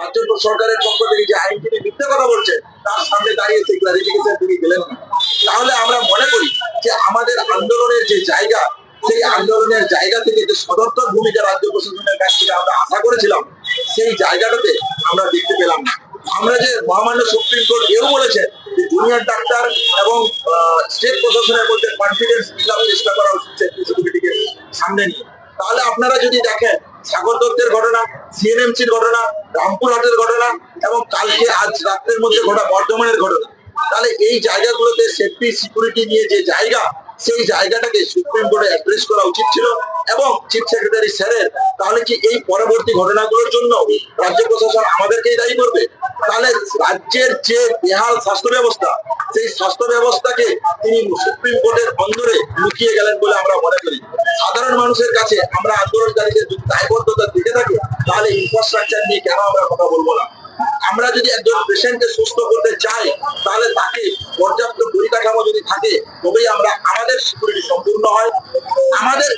রাজ্য সরকারের পক্ষ থেকে যে আইনজীবী মিথ্যে কথা বলছে, তার সামনে দাঁড়িয়ে সেই ক্লারিফিকেশন তিনি দিলেন তাহলে আমরা মনে করি যে আমাদের আন্দোলনের যে জায়গা, সেই আন্দোলনের জায়গা থেকে যে সদর্থক ভূমিকা রাজ্য প্রশাসনের কাছ থেকে আমরা আশা করেছিলাম, সেই জায়গাটাতে আমরা দেখতে পেলাম না। আমরা যে মহামান্য সুপ্রিম কোর্ট এও বলেছে যে জুনিয়র ডাক্তার এবং স্টেট প্রশাসনের মধ্যে কনফিডেন্স চেষ্টা করা উচিত সামনে নিয়ে। তাহলে আপনারা যদি দেখেন সাগর দত্তের ঘটনা, সিএনএমসির ঘটনা, রামপুরহাটের ঘটনা এবং কালকে আজ রাত্রের মধ্যে ঘটা বর্ধমানের ঘটনা। তাহলে এই জায়গাগুলোতে সেফটি সিকিউরিটি নিয়ে যে জায়গা, সেই জায়গাটাকে সুপ্রিম কোর্টে অ্যাড্রেস করা উচিত ছিল এবং চিফ সেক্রেটারি স্যারের, তাহলে কি এই পরবর্তী ঘটনাগুলোর জন্য রাজ্য প্রশাসন আমাদেরকেই দায়ী করবে? তাহলে রাজ্যের যে বেহাল স্বাস্থ্য ব্যবস্থা, সেই স্বাস্থ্য ব্যবস্থাকে তিনি সুপ্রিম কোর্টের অন্দরে লুকিয়ে গেলেন বলে আমরা মনে করি। মানুষের কাছে আমরা আন্দোলনকারীদের যদি দায়বদ্ধতা দিতে থাকি, তাহলে ইনফ্রাস্ট্রাকচার নিয়ে কেন আমরা কথা বলব না? আমরা যদি একজন পেশেন্টকে সুস্থ করতে চাই, তাহলে তাকে পর্যাপ্ত পরিকাঠামো যদি থাকে, তবেই আমরা আমাদের সিকিউরিটি সম্পূর্ণ হয়। আমাদের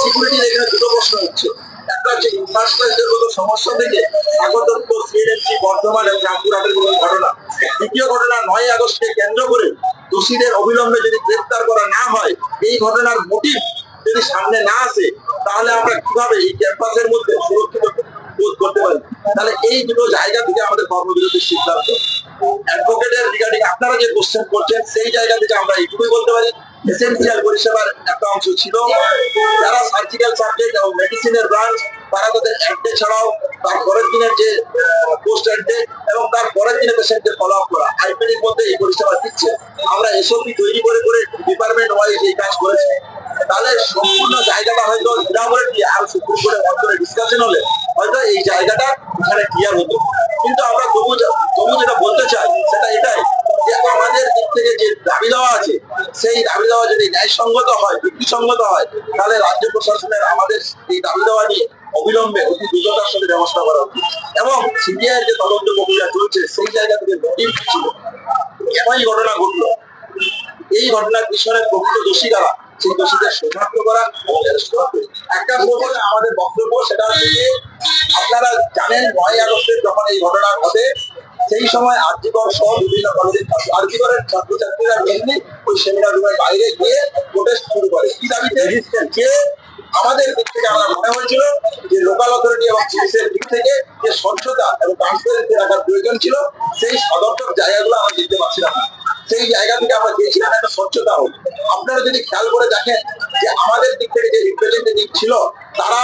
সিকিউরিটি এখানে দুটো প্রশ্ন হচ্ছে একটা হচ্ছে ইনফ্রাস্ট্রাকচারগত সমস্যা থেকে দত্ত সিএনএমসি বর্ধমান এবং রামপুরহাটের কোনো ঘটনা। দ্বিতীয় ঘটনা, নয় আগস্টকে কেন্দ্র করে দোষীদের অবিলম্বে যদি গ্রেপ্তার করা না হয়, এই ঘটনার মোটিভ যদি সামনে না আসে, তাহলে আমরা কীভাবে এই ক্যাম্পাসের মধ্যে সুরক্ষিত বোধ করতে পারি? তাহলে এই দুটো জায়গা থেকে আমাদের কর্মবিরতির সিদ্ধান্ত। অ্যাডভোকেটের রিগার্ডিং আপনারা যে কোশ্চেন করছেন, সেই জায়গা থেকে আমরা এইটুকুই বলতে পারি। এসেন্সিয়াল পরিষেবার একটা অংশ ছিল। যারা সার্জিক্যাল সাবজেক্ট এবং মেডিসিনের ব্রাঞ্চ তারা তাদের অ্যাডে ছাড়াও তার পরের দিনের যে পোস্ট অ্যাডে এবং তার পরের দিনে পেশেন্টকে ফলো আপ করা। আইপিডির মধ্যে এই পরিষেবা দিচ্ছে। আমরা এসওপি তৈরি করে করে ডিপার্টমেন্ট ওয়াইজ এই কাজ করেছি। তাহলে সম্পূর্ণ জায়গাটা হয়তো ইলাবোরেট দিয়ে আর সুপ্রিম কোর্টের অন্তরে ডিসকাশন হলে হয়তো এই জায়গাটা এখানে ক্লিয়ার হতো। কিন্তু আমরা তবু তবু যেটা বলতে চাই সেটা এটাই যে আমাদের দিক থেকে যে দাবি দেওয়া আছে, সেই দাবি দেওয়া যদি ন্যায়সঙ্গত হয় যুক্তিসঙ্গত হয়, তাহলে রাজ্য প্রশাসনের আমাদের এই দাবি দেওয়া নিয়ে অবিলম্বে অতি দ্রুততার সাথে ব্যবস্থা করা উচিত। এবং সিবিআই যে তদন্ত প্রক্রিয়া চলছে, সেই জায়গা থেকে মোটিভ ছিল এই ঘটনা ঘটলো? এই ঘটনার পিছনে প্রকৃত দোষী কারা? সেই দোষীদের শনাক্ত করা একটা বলব আমাদের বক্তব্য সেটা আপনারা জানেন নয় আগস্টের যখন এই ঘটনা ঘটে সেই সময় আর্যিকর সহ বিভিন্ন কলেজের ছাত্র আর্যিকরের ছাত্রছাত্রীরা মেনলি ওই সেমিনার রুমের বাইরে গিয়ে প্রোটেস্ট শুরু করে। কি দাবিতে? যে আমাদের দিক থেকে আমার মনে হয়েছিল যে লোকাল অথরিটি এবং পুলিশের দিক থেকে যে স্বচ্ছতা এবং ট্রান্সপারেন্সি রাখার প্রয়োজন ছিল সেই সদর্থক জায়গাগুলো আমরা দেখতে পাচ্ছিলাম না। সেই জায়গা থেকে আমরা চেয়েছিলাম একটা স্বচ্ছতা হোক। আপনারা যদি খেয়াল করে দেখেন যে আমাদের দিক থেকে যে রিপ্রেজেন্টেটিভ ছিল, তারা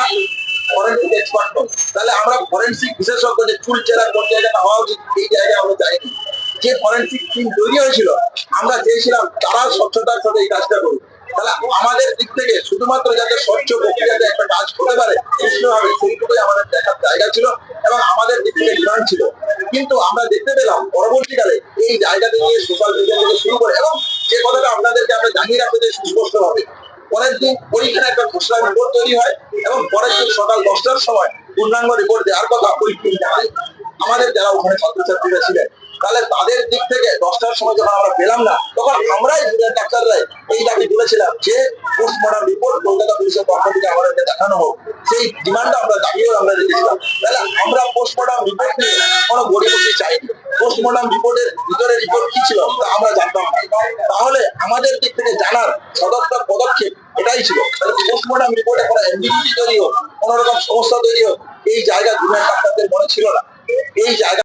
ফরেন্সিক এক্সপার্ট নয় তাহলে আমরা ফরেন্সিক বিশেষজ্ঞ যে চুল চেরা কোন জায়গাটা হওয়া উচিত, এই জায়গায় আমরা যাইনি। যে ফরেন্সিক টিম তৈরি হয়েছিল, আমরা চেয়েছিলাম তারা স্বচ্ছতার সাথে এই কাজটা করুক। তাহলে আমাদের দিক থেকে শুধুমাত্র যাতে স্বচ্ছ প্রক্রিয়াতে একটা কাজ হতে পারে সুষ্ঠুভাবে সেইটুকুই আমাদের দেখার জায়গা ছিল এবং আমাদের দিক থেকে ছিল। কিন্তু আমরা দেখতে পেলাম পরবর্তীকালে এই জায়গাতে নিয়ে সোশ্যাল মিডিয়া থেকে শুরু করে এবং যে কথাটা আপনাদেরকে আমরা জানিয়ে রাখতে চাই সুস্পষ্ট হবে। পরের দিন ওইখানে একটা খসড়া রিপোর্ট তৈরি হয় এবং পরের দিন সকাল দশটার সময় পূর্ণাঙ্গ রিপোর্ট দেওয়ার কথা ওই টিম জানায়। আমাদের যারা ওখানে ছাত্রছাত্রীরা ছিলেন, তাহলে তাদের দিক থেকে দশটার সময় যখন আমরা পেলাম না, তখন আমরাই জুনিয়র ডাক্তাররাই এই দাবি তুলেছিলাম যে পোস্টমর্টম রিপোর্ট কলকাতা পুলিশের পক্ষ থেকে আমাদেরকে দেখানো হোক। সেই ডিমান্ডটা আমরা দাবিও আমরা রেখেছিলাম। তাহলে আমরা পোস্টমর্টম রিপোর্ট নিয়ে কোনো পোস্টমর্টম রিপোর্টের ভিতরে রিপোর্ট কি ছিল, তা আমরা জানতাম তাহলে আমাদের দিক থেকে জানার সদর্থক পদক্ষেপ এটাই ছিল। পোস্টমর্টম রিপোর্টে কোনো এমবিডিটি তৈরি হোক, কোনো রকম সমস্যা তৈরি হোক, এই জায়গা ঘুমের ডাক্তারদের মনে ছিল না। এই জায়গা